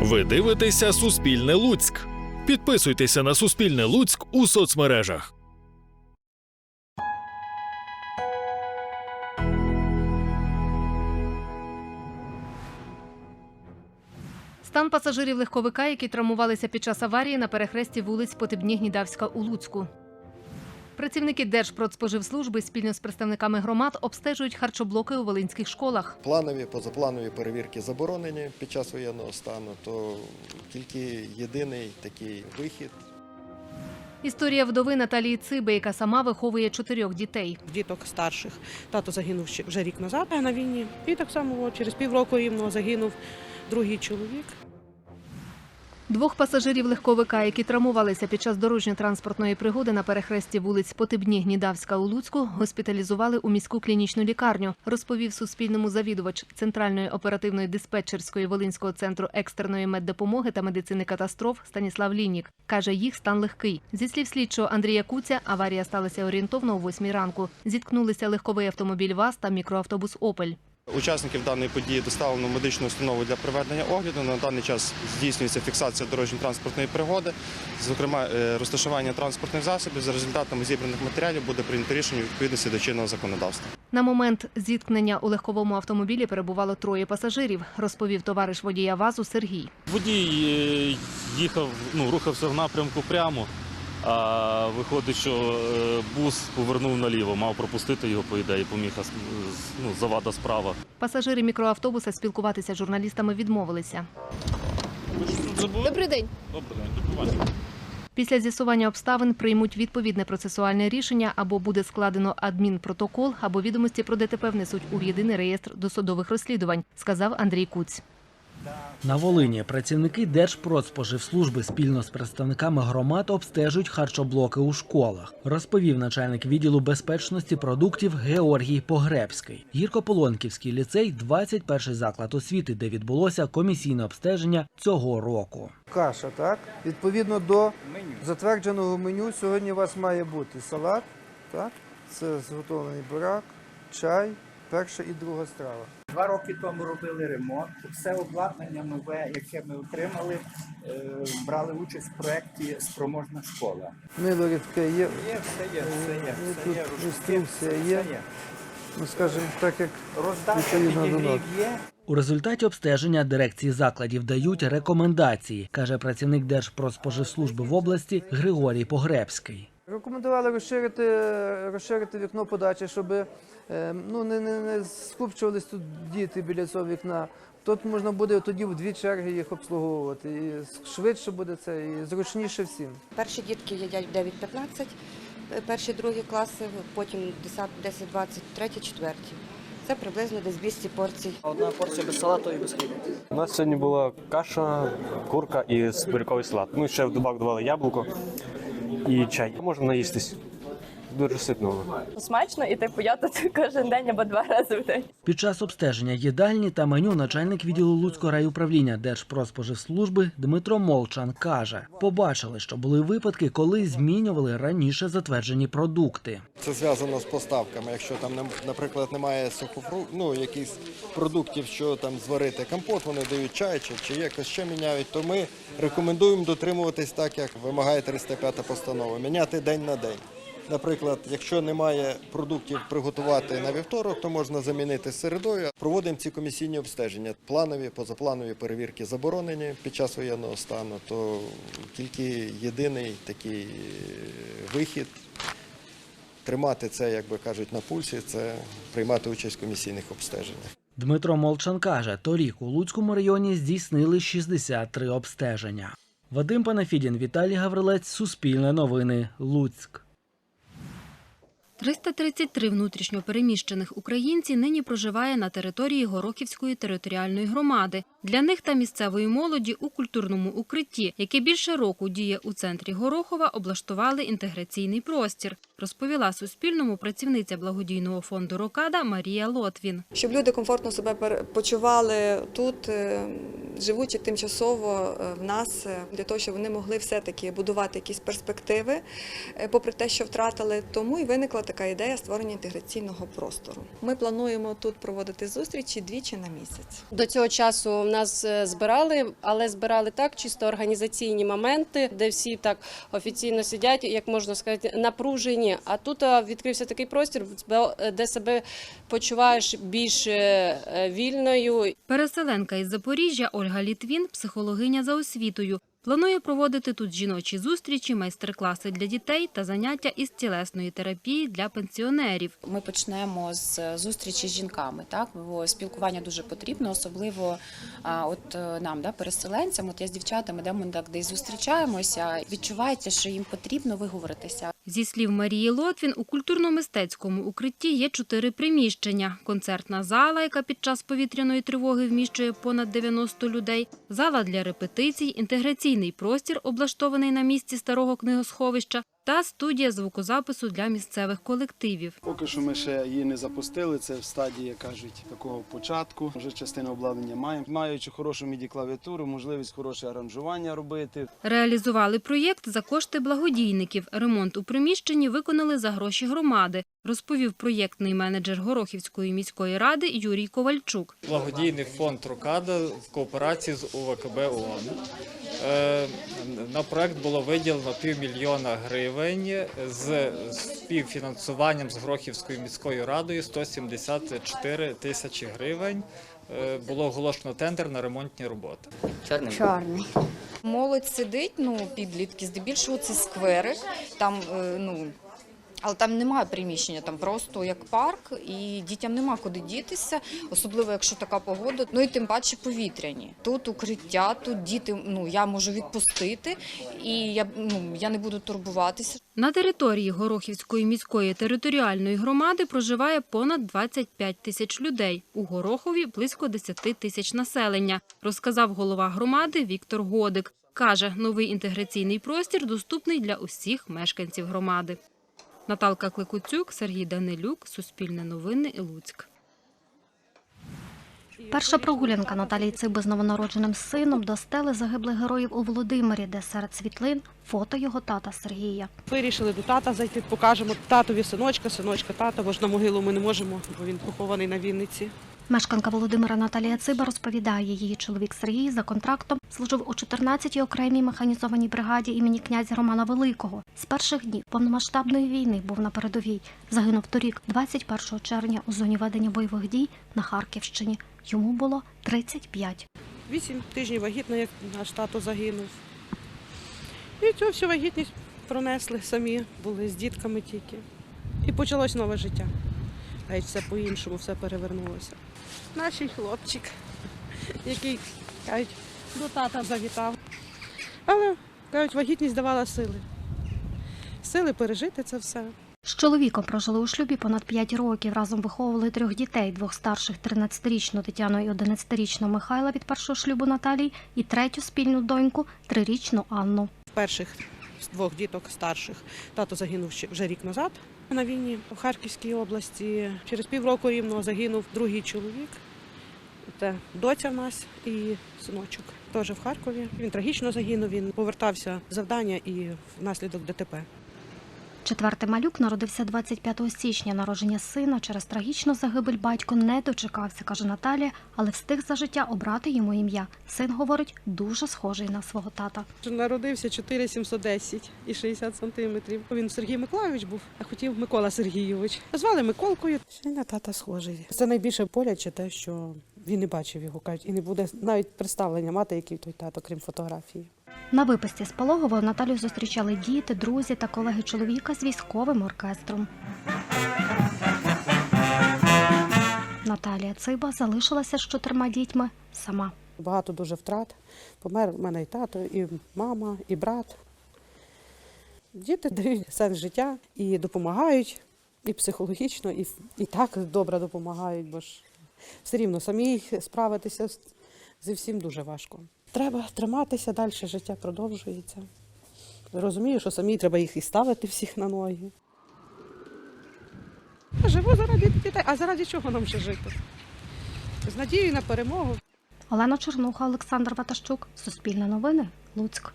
Ви дивитеся Суспільне Луцьк. Підписуйтеся на Суспільне Луцьк у соцмережах. Стан пасажирів легковика, які травмувалися під час аварії на перехресті вулиць Потебні Гнідавська у Луцьку. Працівники Держпродспоживслужби спільно з представниками громад обстежують харчоблоки у волинських школах. Планові, позапланові перевірки заборонені під час воєнного стану, то тільки єдиний такий вихід Історія вдови Наталії Циби, яка сама виховує чотирьох дітей. діток старших. Тато загинув ще вже рік назад на війні. І так само через півроку рівно загинув другий чоловік. Двох пасажирів легковика, які травмувалися під час дорожньо-транспортної пригоди на перехресті вулиць Потебні Гнідавська у Луцьку, госпіталізували у міську клінічну лікарню, розповів Суспільному завідувач Центральної оперативної диспетчерської Волинського центру екстреної меддопомоги та медицини катастроф Станіслав Лінік. Каже, їх стан легкий. Зі слів слідчого Андрія Куця, аварія сталася орієнтовно о 8 ранку. Зіткнулися легковий автомобіль ВАЗ та мікроавтобус Опель. Учасників даної події доставлено в медичну установу для проведення огляду. На даний час здійснюється фіксація дорожньо-транспортної пригоди, зокрема е, розташування транспортних засобів. За результатами зібраних матеріалів буде прийнято рішення відповідності до чинного законодавства. На момент зіткнення у легковому автомобілі перебувало троє пасажирів, розповів товариш водія ВАЗу Сергій. Водій е, їхав, ну, рухався в напрямку прямо, а виходить, що е, бус повернув наліво, мав пропустити його, по ідеї, поміг ну, завада справа. Пасажири мікроавтобуса спілкуватися з журналістами відмовилися. Добрий день. Добре, до побачення. Після з'ясування обставин приймуть відповідне процесуальне рішення або буде складено адмінпротокол, або відомості про ДТП внесуть у єдиний реєстр досудових розслідувань, сказав Андрій Куць. На Волині працівники Держпродспоживслужби спільно з представниками громад обстежують харчоблоки у школах, розповів начальник відділу безпечності продуктів Георгій Погребський. Гіркополонківський ліцей 21 заклад освіти, де відбулося комісійне обстеження цього року. Каша, так? Відповідно до затвердженого меню сьогодні у вас має бути салат, так? Це зготовлений бурак, чай, перша і друга страва. Два роки тому робили ремонт. Все обладнання нове, яке ми отримали, е, брали участь в проєкті Спроможна школа. Миловідке, є, Є, все є, все є, все є, інструкція є. є. ну скажімо так, як Роздача підігрів є. У результаті обстеження дирекції закладів дають рекомендації, каже працівник Держпродспоживслужби в області Григорій Погребський. Рекомендували розширити, розширити вікно подачі, щоб е, ну, не, не, не скупчувались тут діти біля цього вікна. Тут можна буде тоді в дві черги їх обслуговувати. І швидше буде це, і зручніше всім. Перші дітки їдять в 9-15, е, перші другі класи, потім 10, 10, 20, треті, четверті. Це приблизно десь 200 порцій. Одна порція без салату і без хліба. У нас сьогодні була каша, курка і буряковий салат. Ну, ще в добавок давали яблуко і чай. Можна наїстись. Дуже ситно. Смачно і типу я тут кожен день або два рази в день. Під час обстеження їдальні та меню начальник відділу Луцького райуправління Держпродспоживслужби Дмитро Молчан каже, побачили, що були випадки, коли змінювали раніше затверджені продукти. це зв'язано з поставками. Якщо там, наприклад, немає сухофру... ну, якихось продуктів, що там зварити компот, вони дають чай чи, чи якось ще міняють, то ми рекомендуємо дотримуватись так, як вимагає 305 постанова, міняти день на день. Наприклад, якщо немає продуктів приготувати на вівторок, то можна замінити середою. Проводимо ці комісійні обстеження. Планові, позапланові перевірки заборонені під час воєнного стану, то тільки єдиний такий е, вихід тримати це, як би кажуть, на пульсі, це приймати участь в комісійних обстеженнях. Дмитро Молчан каже, торік у Луцькому районі здійснили 63 обстеження. Вадим Панафідін, Віталій Гаврилець, Суспільне новини, Луцьк. 333 внутрішньо переміщених українці нині проживає на території Горохівської територіальної громади. Для них та місцевої молоді у культурному укритті, яке більше року діє у центрі Горохова, облаштували інтеграційний простір, розповіла Суспільному працівниця благодійного фонду Рокада Марія Лотвін. Щоб люди комфортно себе почували тут, е, живучи тимчасово е, в нас, е, для того, щоб вони могли все-таки будувати якісь перспективи, попри те, що втратили. Тому і виникла така ідея створення інтеграційного простору. Ми плануємо тут проводити зустрічі двічі на місяць. До цього часу нас е, збирали, але збирали так, чисто організаційні моменти, де всі так офіційно сидять, як можна сказати, напружені. А тут е, відкрився такий простір, е, де себе почуваєш більш вільною Переселенка із Запоріжжя Ольга Літвін, психологиня за освітою. Планує проводити тут жіночі зустрічі, майстер-класи для дітей та заняття із тілесної терапії для пенсіонерів. Ми почнемо з зустрічі з жінками. Так бо спілкування дуже потрібно, особливо от е, нам, да, переселенцям. От я з дівчатами, де ми так десь зустрічаємося. Відчувається, що їм потрібно виговоритися. Зі слів Марії Лотвін, у культурно-мистецькому укритті є чотири приміщення: концертна зала, яка під час повітряної тривоги вміщує понад 90 людей, зала для репетицій, інтеграційний простір, облаштований на місці старого книгосховища, та студія звукозапису для місцевих колективів. Поки що ми ще її не запустили. Це в стадії, як кажуть, такого початку. Вже частину обладнання маємо. Маючи хорошу міді клавіатуру, можливість хороше аранжування робити. Реалізували проєкт за кошти благодійників. Ремонт у приміщенні виконали за гроші громади, розповів проєктний менеджер Горохівської міської ради Юрій Ковальчук. Благодійний фонд Рокада в кооперації з УВКБ ООН. Е, На проект було виділено півмільйона гривень з співфінансуванням з Грохівською міською радою 174 тисячі гривень. Е, Було оголошено тендер на ремонтні роботи. Чорний. Чорний. Молодь сидить, ну, підлітки, здебільшого це сквери, там, е, ну, але там немає приміщення, там просто як парк, і дітям нема куди дітися, особливо якщо така погода, ну і тим паче повітряні. Тут укриття, тут діти, ну, я можу відпустити, і я, ну, я не буду турбуватися. На території Горохівської міської територіальної громади проживає понад 25 тисяч людей. У Горохові близько 10 тисяч населення, розказав голова громади Віктор Годик. Каже, новий інтеграційний простір доступний для усіх мешканців громади. Наталка Кликуцюк, Сергій Данилюк, Суспільне новини, Луцьк. Перша прогулянка Наталії Циби з новонародженим сином до стели загиблих героїв у Володимирі, де серед світлин фото його тата Сергія. Вирішили до тата зайти, покажемо татові синочка, синочка тата, бо ж на могилу ми не можемо, бо він похований на Вінниці. Мешканка Володимира Наталія Циба розповідає, її чоловік Сергій за контрактом служив у 14-й окремій механізованій бригаді імені князя Романа Великого. З перших днів повномасштабної війни був на передовій. Загинув торік, 21 червня, у зоні ведення бойових дій на Харківщині. Йому було 35. Вісім тижнів вагітна, як наш тато загинув. І цю всю вагітність пронесли самі, були з дітками тільки. І почалось нове життя. Геть все по-іншому, все перевернулося. Наш хлопчик, який кажуть, до тата завітав. Але кажуть, вагітність давала сили. Сили пережити це все. З чоловіком прожили у шлюбі понад 5 років. Разом виховували трьох дітей: двох старших 13-річну Тетяну і 11-річного Михайла від першого шлюбу Наталії, і третю спільну доньку трирічну Анну. Перших з двох діток старших тато загинув вже рік назад на війні в Харківській області. Через півроку рівно загинув другий чоловік. Це доця в нас і синочок. Теж в Харкові. Він трагічно загинув. Він повертався з завдання і внаслідок ДТП. Четвертий малюк народився 25 січня. Народження сина через трагічну загибель батько не дочекався, каже Наталія, але встиг за життя обрати йому ім'я. Син говорить, дуже схожий на свого тата. Народився 4710 і 60 сантиметрів. Він Сергій Миколайович був, а хотів Микола Сергійович. Звали Миколкою. Й на тата схожий. Це найбільше боляче те, що він не бачив його, кажуть, і не буде навіть представлення мати, який той тато, крім фотографії. На виписці з пологового Наталію зустрічали діти, друзі та колеги чоловіка з військовим оркестром. Наталія Циба залишилася з чотирма дітьми сама. Багато дуже втрат. Помер в мене і тато, і мама, і брат. Діти дають сенс життя і допомагають, і психологічно, і, і так добре допомагають, бо ж все рівно самі справитися зі всім дуже важко. Треба триматися, далі життя продовжується. Розумію, що самі треба їх і ставити всіх на ноги. Я Живу заради дітей, а заради чого нам ще жити? З надією на перемогу. Олена Чернуха, Олександр Ватащук, Суспільне новини, Луцьк.